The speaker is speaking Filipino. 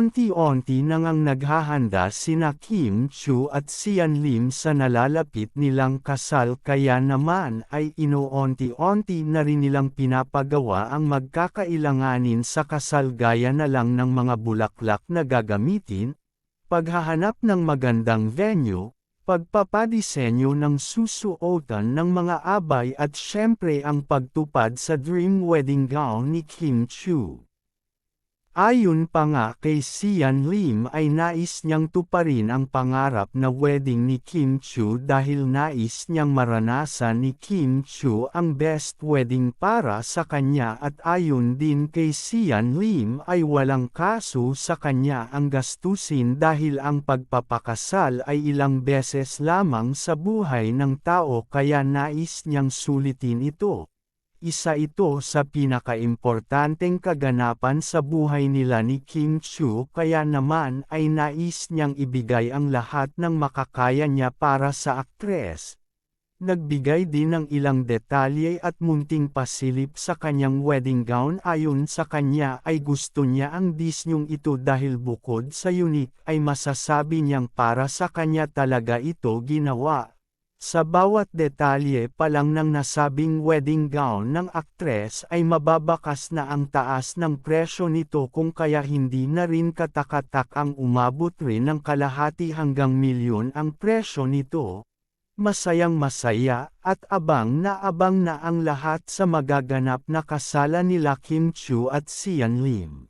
Onti-onti nang ang naghahanda sina Kim Chu at Sian Lim sa nalalapit nilang kasal kaya naman ay inoonti-onti na rin nilang pinapagawa ang magkakailanganin sa kasal gaya na lang ng mga bulaklak na gagamitin, paghahanap ng magandang venue, pagpapadisenyo ng susuotan ng mga abay at syempre ang pagtupad sa dream wedding gown ni Kim Chu. Ayon pa nga kay Sian Lim ay nais niyang tuparin ang pangarap na wedding ni Kim Chu dahil nais niyang maranasan ni Kim Chu ang best wedding para sa kanya at ayon din kay Sian Lim ay walang kaso sa kanya ang gastusin dahil ang pagpapakasal ay ilang beses lamang sa buhay ng tao kaya nais niyang sulitin ito. Isa ito sa pinakaimportanteng kaganapan sa buhay nila ni Kim Chu kaya naman ay nais niyang ibigay ang lahat ng makakaya niya para sa aktres. Nagbigay din ng ilang detalye at munting pasilip sa kanyang wedding gown ayon sa kanya ay gusto niya ang disyong ito dahil bukod sa unique ay masasabi niyang para sa kanya talaga ito ginawa. Sa bawat detalye pa lang ng nasabing wedding gown ng aktres ay mababakas na ang taas ng presyo nito kung kaya hindi na rin katakatak ang umabot rin ng kalahati hanggang milyon ang presyo nito. Masayang masaya at abang na abang na ang lahat sa magaganap na kasalan nila Kim Chu at Sian Lim.